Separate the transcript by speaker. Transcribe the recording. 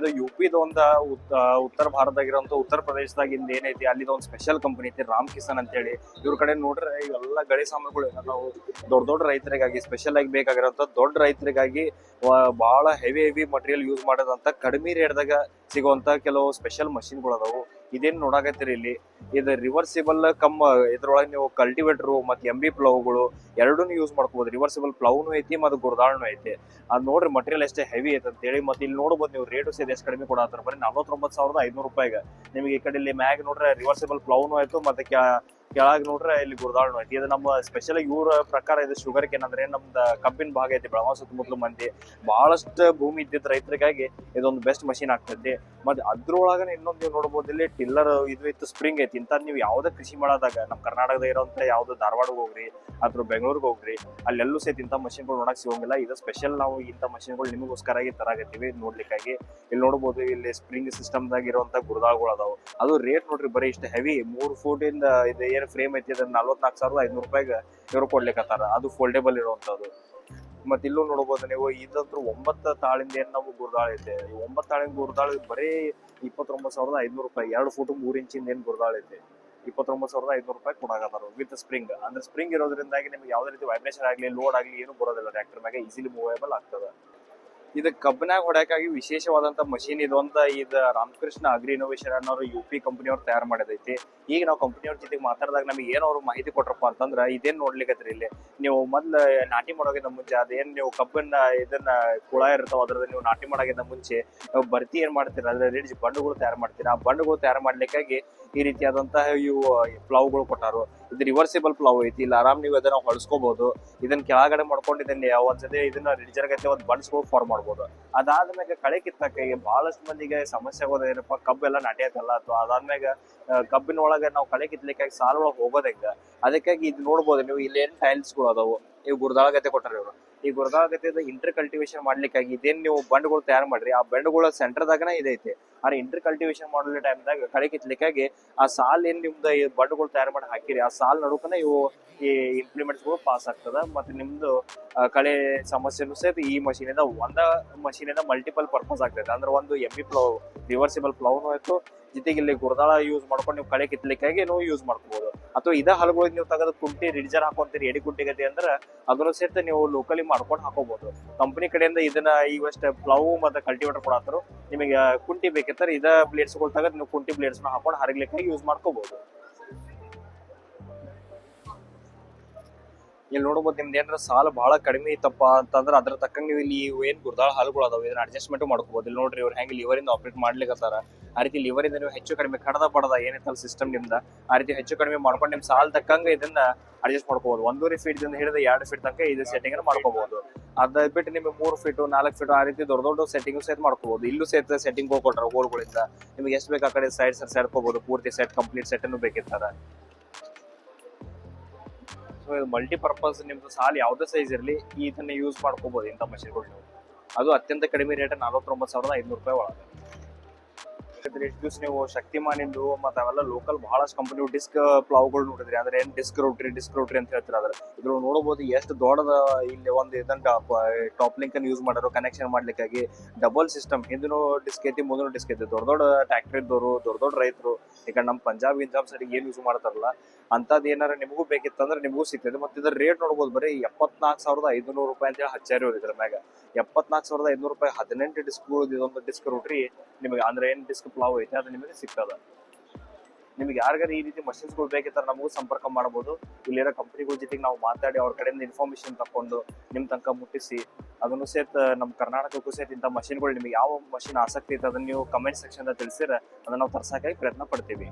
Speaker 1: ಅದು ಯು ಪಿದ ಒಂದ ಉತ್ತರ ಭಾರತದಾಗಿರೋಂಥ ಉತ್ತರ ಪ್ರದೇಶದಾಗ ಇಂದ ಏನೈತಿ, ಅಲ್ಲಿದ ಒಂದು ಸ್ಪೆಷಲ್ ಕಂಪನಿ ಐತಿ ರಾಮ್ ಕಿಸಾನ್ ಅಂತೇಳಿ. ಇವ್ರ ಕಡೆ ನೋಡ್ರೆ ಇವೆಲ್ಲ ಗಡಿ ಸಾಮಾನುಗಳು ನಾವು ದೊಡ್ಡ ದೊಡ್ಡ ರೈತರಿಗಾಗಿ ಸ್ಪೆಷಲ್ ಆಗಿ ಬೇಕಾಗಿರೋಂಥ ದೊಡ್ಡ ರೈತರಿಗಾಗಿ ಬಹಳ ಹೆವಿ ಹೆವಿ ಮಟೀರಿಯಲ್ ಯೂಸ್ ಮಾಡೋದಂತ ಕಡಿಮೆ ರೇಟ್ದಾಗ ಸಿಗುವಂತ ಕೆಲವು ಸ್ಪೆಷಲ್ ಮಷಿನ್ಗಳು ಅದಾವು. ಇದೇನ್ ನೋಡಾಕತ್ತೀರಿ ಇಲ್ಲಿ? ಇದು ರಿವರ್ಸಿಬಲ್ ಕಮ್, ಇದ್ರೊಳಗೆ ನೀವು ಕಲ್ಟಿವೇಟರ್ ಮತ್ತೆ ಎಂ ಬಿ ಪ್ಲವ್ಗಳು ಎರಡನ್ನೂ ಯೂಸ್ ಮಾಡ್ಕೋಬೋದು. ರಿವರ್ಸಿಬಲ್ ಪ್ಲೌನು ಐತಿ ಮತ್ತು ಗುರ್ದಾಳ್ನು ಐತಿ. ಅದು ನೋಡ್ರಿ ಮಟೀರಿಯಲ್ ಎಷ್ಟೇ ಹೆವಿ ಐತೆ ಅಂತ ಹೇಳಿ ಮತ್ತೆ ಇಲ್ಲಿ ನೋಡ್ಬೋದು ನೀವು ರೇಟು ಸೇರಿ ಎಷ್ಟು ಕಡಿಮೆ ಕೊಡತ್ತಾರ. ಬರೀ ನಲ್ವತ್ತೊಂಬತ್ತು ಸಾವಿರದ ಐನೂರು ರೂಪಾಯಿಗೆ. ನಿಮಗೆ ಈ ಕಡೆ ಇಲ್ಲಿ ಮ್ಯಾಗ್ ನೋಡ್ರೆ ರಿವರ್ಸಿಬಲ್ ಪ್ಲವ್ನು ಆಯ್ತು, ಮತ್ತೆ ಕೆಳಗೆ ನೋಡ್ರೆ ಇಲ್ಲಿ ಗುರುದಾಳು ಐತಿ ಇದು ನಮ್ಮ ಸ್ಪೆಷಲ್ ಇವ್ರ ಪ್ರಕಾರ ಇದು ಶುಗರ್ ಏನಂದ್ರೆ ನಮ್ದು ಕಬ್ಬಿನ ಭಾಗ ಐತಿ ಬೆಳಗಾವ್ ಸುತ್ತಮುತ್ತಲು ಮಂದಿ. ಬಹಳಷ್ಟು ಭೂಮಿ ಇದ್ದಿದ್ದ ರೈತರಿಗಾಗಿ ಇದೊಂದು ಬೆಸ್ಟ್ ಮಷಿನ್ ಆಗ್ತೈತಿ. ಮತ್ತೆ ಅದ್ರೊಳಗನೆ ಇನ್ನೊಂದು ನೀವು ನೋಡ್ಬೋದು, ಇಲ್ಲಿ ಟಿಲ್ಲರ್ ಇದು ಇತ್ತು ಸ್ಪ್ರಿಂಗ್ ಐತಿ. ಇಂಥ ನೀವು ಯಾವ್ದೇ ಕೃಷಿ ಮಾಡಾದಾಗ ನಮ್ಮ ಕರ್ನಾಟಕದ ಇರೋಂಥ ಯಾವ್ದು ಧಾರವಾಡಕ್ಕೆ ಹೋಗ್ರಿ ಅಥವಾ ಬೆಂಗಳೂರಿಗೆ ಹೋಗ್ರಿ, ಅಲ್ಲೆಲ್ಲೂ ಸಹಿತ ಇಂಥ ಮಷಿನ್ಗಳು ನೋಡಕ್ ಸಿಗೋಂಗಿಲ್ಲ. ಇದು ಸ್ಪೆಷಲ್ ನಾವು ಇಂಥ ನಿಮಗೋಸ್ಕರ ಆಗಿ ತರಾಗತ್ತೀವಿ ನೋಡ್ಲಿಕ್ಕಾಗಿ. ಇಲ್ಲಿ ನೋಡ್ಬೋದು, ಇಲ್ಲಿ ಸ್ಪ್ರಿಂಗ್ ಸಿಸ್ಟಮ್ದಾಗ ಇರುವಂತ ಗುರುದಾಳ್ಗಳು ಅದಾವು. ಅದು ರೇಟ್ ನೋಡ್ರಿ, ಬರೀ ಇಷ್ಟು ಹೆವಿ ಮೂರು ಫೂಟ್ ಇಂದ ಇದು ಏನು ಫ್ರೇಮ್ ಐತಿ ಅದನ್ನ ನಲ್ವತ್ನಾಲ್ಕು ಸಾವಿರದ ಐನೂರು ರೂಪಾಯಿಗೆ ಇವರು ಕೊಡ್ಲಿಕ್ಕತ್ತಾರ ಅದು ಫೋಲ್ಡೇಬಲ್ ಇರುವಂತದ್ದು ಮತ್ತೆ ಇಲ್ಲೂ ನೋಡ್ಬೋದು ನೀವು ಇದಂತೂ ಒಂಬತ್ತು ತಾಳಿಂದ ಏನು ನಾವು ಗುರ್ದಾಳ ಐತೆ. ಒಂಬತ್ತು ತಾಳಿನ ಗುರ್ದಾಳ ಬರೀ ಇಪ್ಪತ್ತೊಂಬತ್ತು ಸಾವಿರದ ಐನೂರು ರೂಪಾಯಿ, ಎರಡು ಫೂಟ್ ಮೂರು ಇಂಚಿಂದ ಏನು ಗುರ್ದಾಳ ಐತೆ. ಇಪ್ಪತ್ತೊಂಬತ್ತು ಸಾವಿರದ ಐನೂರು ರೂಪಾಯಿ ಕೊಡಾಗತ್ತಾರ ವಿತ್ ಸ್ಪ್ರಿಂಗ್ ಅಂದ್ರೆ ಸ್ಪ್ರಿಂಗ್ ಇರೋದ್ರಿಂದಾಗಿ ನಿಮ್ಗೆ ಯಾವುದೇ ರೀತಿ ವೈಬ್ರೇಷನ್ ಆಗಲಿ ಲೋಡ್ ಆಗಲಿ ಏನು ಬರೋದಿಲ್ಲ. ಟ್ರ್ಯಾಕ್ಟರ್ ಮ್ಯಾಗ ಈಸಿಲಿ ಮೂವೇಬಲ್ ಆಗ್ತದೆ. ಇದು ಕಬ್ಬನಾಗ ಹೊಡೆಯಕಾಗಿ ವಿಶೇಷವಾದಂತ ಮಷೀನ್ ಇದು. ಅಂತ ಇದು ರಾಮಕೃಷ್ಣ ಅಗ್ರಿ ಇನೋವೇಷನ್ ಅನ್ನೋರು ಯು ಪಿ ಕಂಪನಿಯವ್ರು ತಯಾರು ಮಾಡಿದೈತಿ. ಈಗ ನಾವು ಕಂಪನಿಯವ್ರ ಜೊತೆ ಮಾತಾಡಿದಾಗ ನಮಗೆ ಏನೋ ಅವ್ರು ಮಾಹಿತಿ ಕೊಟ್ರಪ್ಪ ಅಂತಂದ್ರೆ ಇದೇನ್ ನೋಡ್ಲಿಕ್ಕತ್ರಿ ಇಲ್ಲಿ. ನೀವು ಮೊದ್ಲು ನಾಟಿ ಮಾಡೋಗಿಂತ ಮುಂಚೆ ಅದೇನ್ ನೀವು ಕಬ್ಬನ್ನ ಇದನ್ನ ಕುಳ ಇರ್ತಾವ ಅದ್ರದ್ದು ನೀವು ನಾಟಿ ಮಾಡೋಗಿಂತ ಮುಂಚೆ ಬರ್ತಿ ಏನ್ ಮಾಡ್ತೀರಾ? ಅದ್ರ ರಿಡ್ಜ್ ಬಂಡುಗಳು ತಯಾರು ಮಾಡ್ತೀರಾ. ಆ ಬಂಡುಗಳು ತಯಾರು ಮಾಡ್ಲಿಕ್ಕಾಗಿ ಈ ರೀತಿಯಾದಂತಹ ಇವು ಪ್ಲವ್ಗಳು ಕೊಟ್ಟಾರು. ಇದು ರಿವರ್ಸಿಬಲ್ ಪ್ಲವ್ ಐತಿ ಇಲ್ಲಿ ಆರಾಮ್ ನೀವು ಅದನ್ನ ಹೊಡ್ಸ್ಕೋಬಹುದು ಇದನ್ನ ಕೆಳಗಡೆ ಮಾಡ್ಕೊಂಡು ಇದನ್ನ ಒಂದ್ಸತಿ ಇದನ್ನ ರಿಡ್ಜರ್ ಗತಿ ಒಂದ್ ಬಂಡ್ಸ್ಗಳು ಫಾರ್ಮ್ ಮಾಡ್ಬೋದು. ಅದಾದ್ಮ್ಯಾಗ ಕಳೆ ಕಿತ್ತಕ್ಕೆ ಬಹಳಷ್ಟು ಮಂದಿಗೆ ಸಮಸ್ಯೆ ಆಗೋದೇನಪ್ಪ ಏನಪ್ಪ ಕಬ್ಬು ಎಲ್ಲ ನಾಟಿ ಅಥವಾ ಅದಾದ್ಮ್ಯಾಗ ಆ, ಕಬ್ಬಿನ ಒಳಗೆ ನಾವು ಕಳೆ ಕಿತ್ಲಿಕ್ಕಾಗಿ ಸಾಲ ಒಳಗೆ ಹೋಗೋದ್ ಹೆಂಗ? ಅದಕ್ಕಾಗಿ ಇದು ನೋಡ್ಬೋದು ನೀವು ಇಲ್ಲಿ ಏನ್ ಟೈಲ್ಸ್ಗಳು ಅದಾವು? ಇವು ಗುರ್ದಾಳ ಗತೆ ಕೊಟ್ಟಾರ ಇವರು. ಈ ಗುರ್ದಾಳ ಗತೆ ಇಂಟರ್ ಕಲ್ಟಿವೇಶನ್ ಮಾಡ್ಲಿಕ್ಕಾಗಿ ಇದೇನ್ ನೀವು ಬಂಡ್ಗಳು ತಯಾರು ಮಾಡ್ರಿ ಆ ಬಂಡ್ಗಳ ಸೆಂಟರ್ದಾಗನ ಇದೈತಿ. ಆದ್ರೆ ಇಂಟರ್ ಕಲ್ಟಿವೇಶನ್ ಮಾಡೋ ಟೈಮ್ದಾಗ ಕಳೆ ಕಿತ್ಲಿಕ್ಕಾಗಿ ಆ ಸಾಲ್ ಏನ್ ನಿಮ್ದು ಬಂಡ್ಗಳು ತಯಾರು ಮಾಡಿ ಹಾಕಿರಿ ಆ ಸಾಲ್ ನಡುಕನ ಇವು ಈ ಇಂಪ್ಲಿಮೆಂಟ್ಸ್ಗಳು ಪಾಸ್ ಆಗ್ತದ ಮತ್ತೆ ನಿಮ್ದು ಆ, ಕಳೆ ಸಮಸ್ಯೆನೂ ಸಹಿತ ಈ ಮಷೀನಿಂದ ಒಂದ ಮಷೀನಿಂದ ಮಲ್ಟಿಪಲ್ ಪರ್ಪಸ್ ಆಗ್ತೈತೆ. ಅಂದ್ರೆ ಒಂದು ಎಂ ಬಿ ಪ್ಲವ್ ರಿವರ್ಸಿಬಲ್ ಪ್ಲವ್ನು ಆಯ್ತು. ಜೊತೆಗೆ ಇಲ್ಲಿ ಗುರ್ದಾಳ ಯೂಸ್ ಮಾಡ್ಕೊಂಡು ನೀವು ಕಳೆ ಕಿತ್ಲಿಕ್ಕಾಗಿ ನೀವು ಯೂಸ್ ಮಾಡ್ಕೋಬಹುದು ಅಥವಾ ಇದ ಹಲಗಳಿಗೆ ನೀವು ತೆಗೆದು ಕುಂಟಿ, ರಿಡ್ಜರ್ ಹಾಕೊಂತೀರಿ, ಎಡಿ ಕುಂಟಿಗತಿ ಅಂದ್ರೆ ಅದನ್ನು ಸಹಿತ ನೀವು ಲೋಕಲಿ ಮಾಡ್ಕೊಂಡು ಹಾಕೋಬಹುದು ಕಂಪನಿ ಕಡೆಯಿಂದ ಇದನ್ನ ಇವಷ್ಟ ಪ್ಲವ್ ಮತ್ತೆ ಕಲ್ಟಿವೇಟರ್ ಕೊಡಾತರು, ನಿಮಗೆ ಕುಂಟಿ ಬೇಕಿತ್ತಾರೆ ಇದ ಬ್ಲೇಡ್ಸ್ಗಳು ತೆಗೆದು ನೀವು ಕುಂಟಿ ಬ್ಲೇಡ್ಸ್ ಹಾಕೊಂಡು ಹರಗ್ಲಿಕ್ಕೆ ಯೂಸ್ ಮಾಡ್ಕೋಬಹುದು ಇಲ್ಲಿ ನೋಡ್ಬೋದು ನಿಮ್ದು ಏನಾರ ಸಾಲ ಬಹಳ ಕಡಿಮೆ ಇತ್ತಪ್ಪ ಅಂತಂದ್ರೆ ಅದ್ರ ತಕ್ಕಂಗೆ ನೀವು ಇಲ್ಲಿ ಏನ್ ಗುರ್ದಾಳ ಹಾಲುಗಳು ಅದಾವ. ಇದನ್ನ ಅಡ್ಜಸ್ಟ್ಮೆಂಟ್ ಮಾಡ್ಕೋಬಹುದು ಇಲ್ಲಿ ನೋಡ್ರಿ ಇವ್ರು ಹೆಂಗೆ ಲಿವರಿಂದ ಆಪರೇಟ್ ಮಾಡ್ಲಿಕ್ಕತ್ತಾರ ಆ ರೀತಿ ಲಿವರಿಂದ ನೀವು ಹೆಚ್ಚು ಕಡಿಮೆ ಕಡದ ಪಡದ ಏನೈತಲ್ಲ ಸಿಸ್ಟಮ್ ನಿಮ್ದ, ಆ ರೀತಿ ಹೆಚ್ಚು ಕಡಿಮೆ ಮಾಡ್ಕೊಂಡು ನಿಮ್ ಸಾಲ ತಕ್ಕಂಗೆ ಇದನ್ನ ಅಡ್ಜಸ್ಟ್ ಮಾಡ್ಕೋಬಹುದು ಒಂದೂವರೆ ಫೀಟ್ ಹಿಡಿದು ಎರಡು ಫೀಟ್ ತನಕ ಇದು ಸೆಟ್ಟಿಂಗ್ ಮಾಡ್ಕೋಬಹುದು ಅದ ಬಿಟ್ಟು ನಿಮಗೆ ಮೂರು ಫೀಟ್ ನಾಲ್ಕು ಫೀಟ್ ಆ ರೀತಿ ದೊಡ್ಡ ದೊಡ್ಡ ಸೆಟ್ಟಿಂಗ್ ಸಹಿತ ಮಾಡ್ಕೋಬಹುದು ಇಲ್ಲೂ ಸಹಿತ ಸೆಟ್ಟಿಂಗ್ ಹೋಗ್ಕೊಟ್ರ ಹೋಲ್ಗಳಿಂದ ನಿಮ್ಗೆ ಎಷ್ಟು ಬೇಕು ಆ ಕಡೆ ಸೈಡ್ ಸರ್ ಸೇರ್ಕೋಬಹುದು ಪೂರ್ತಿ ಸೆಟ್ ಕಂಪ್ಲೀಟ್ ಸೆಟ್ ಅನ್ನು ಬೇಕಿರ್ತಾರ ಇದು ಮಲ್ಟಿಪರ್ಪಸ್ ನಿಮ್ದು ಸಾಲ ಯಾವುದೇ ಸೈಜ್ ಇರಲಿ ಇದನ್ನ ಯೂಸ್ ಮಾಡ್ಕೋಬಹುದು ಇಂಥ ಮಷಿನ್ಗಳು ನೀವು. ಅದು ಅತ್ಯಂತ ಕಡಿಮೆ ರೇಟ್ ನಲವತ್ತೊಂಬತ್ತು ಸಾವಿರದ ಐನೂರು ರೂಪಾಯಿ ಒಳಗೆ. ದಿವಸ ನೀವು ಶಕ್ತಿಮಾನಿಂದು ಮತ್ತೆ ಅವೆಲ್ಲ ಲೋಕಲ್ ಬಹಳಷ್ಟು ಕಂಪನಿ ಡಿಸ್ಕ್ ಪ್ಲಾವ್ಗಳು ನೋಡಿದ್ರಿ. ಅಂದ್ರೆ ಏನ್ ಡಿಸ್ಕ್ ರೋಟ್ರಿ ಡಿಸ್ಕ್ ರೋಟ್ರಿ ಅಂತ ಹೇಳ್ತಾರೆ ಅದ್ರ ಇದ್ರ ನೋಡಬಹುದು ಎಷ್ಟು ದೊಡ್ಡದ ಇಲ್ಲಿ ಒಂದು ಇದನ್ನ ಟಾಪ್ ಲಿಂಕ್ ಅನ್ನು ಯೂಸ್ ಮಾಡೋರು ಕನೆಕ್ಷನ್ ಮಾಡ್ಲಿಕ್ಕಾಗಿ ಡಬಲ್ ಸಿಸ್ಟಮ್ ಹಿಂದಿನ ಡಿಸ್ಕ್ ಐತಿ, ಮುಂದಿನ ಡಿಸ್ಕ್ ಐತಿ. ದೊಡ್ಡ ದೊಡ್ಡ ಟ್ಯಾಕ್ಟ್ರಿ ಇದ್ದವರು ದೊಡ್ಡ ದೊಡ್ಡ ರೈತರು, ಈಗ ನಮ್ಮ ಪಂಜಾಬ್ ಗಿಂಜಾಬ್ ಸೈಡ್ ಏನ್ ಯೂಸ್ ಮಾಡ್ತಾರಲ್ಲ, ಅಂತದ್ ಏನಾರ ನಿಮಗೂ ಬೇಕಿತ್ತಂದ್ರೆ ನಿಮಗೂ ಸಿಗ್ತದೆ. ಮತ್ತೆ ಇದ್ರ ರೇಟ್ ನೋಡ್ಬೋದು, ಬರೀ ಎಪ್ಪತ್ನಾಲ್ಕು ಸಾವಿರದ ಐದುನೂರು ರೂಪಾಯಿ ಅಂತ ಹೇಳಿ ಹಚ್ಚಾರಿ ಇದ್ರ ಮ್ಯಾಗ. ಎಪ್ಪತ್ನಾಲ್ಕು ಸಾವಿರದ ಐದುನೂರು ರೂಪಾಯಿ ಹದಿನೆಂಟು ಡಿಸ್ಕ್ ಇದೊಂದು ಡಿಸ್ಕ್ ರೋಟ್ರಿ ನಿಮಗೆ ಅಂದ್ರೆ ಏನ್ ಡಿಸ್ಕ್ ಪ್ಲಾವ್ ಐತೆ, ಅದು ನಿಮಗೆ ಸಿಗ್ತದೆ. ನಿಮ್ಗೆ ಯಾರಿಗಾರ ಈ ರೀತಿ ಮಷಿನ್ಸ್ಗಳು ಬೇಕಿತ್ತಾರೆ ನಮಗೂ ಸಂಪರ್ಕ ಮಾಡಬಹುದು ಇಲ್ಲಿರೋ ಕಂಪ್ನಿಗಳ ಜೊತೆಗೆ ನಾವು ಮಾತಾಡಿ ಅವ್ರ ಕಡೆಯಿಂದ ಇನ್ಫಾರ್ಮೇಶನ್ ತಕೊಂಡು ನಿಮ್ಮ ತನಕ ಮುಟ್ಟಿಸಿ, ಅದನ್ನು ಸೇರ್ತ ನಮ್ಮ ಕರ್ನಾಟಕಕ್ಕೂ ಸಹಿತ ಇಂಥ ಮಷಿನ್ಗಳು ನಿಮಗೆ ಯಾವ ಮಷಿನ್ ಆಸಕ್ತಿ ಇತ್ತು ಅದನ್ನ ನೀವು ಕಮೆಂಟ್ ಸೆಕ್ಷನ್ ತಿಳಿಸಿರ ಅದನ್ನ ನಾವು ತರ್ಸೋಕ್ಕಾಗಿ ಪ್ರಯತ್ನ ಪಡ್ತೀವಿ.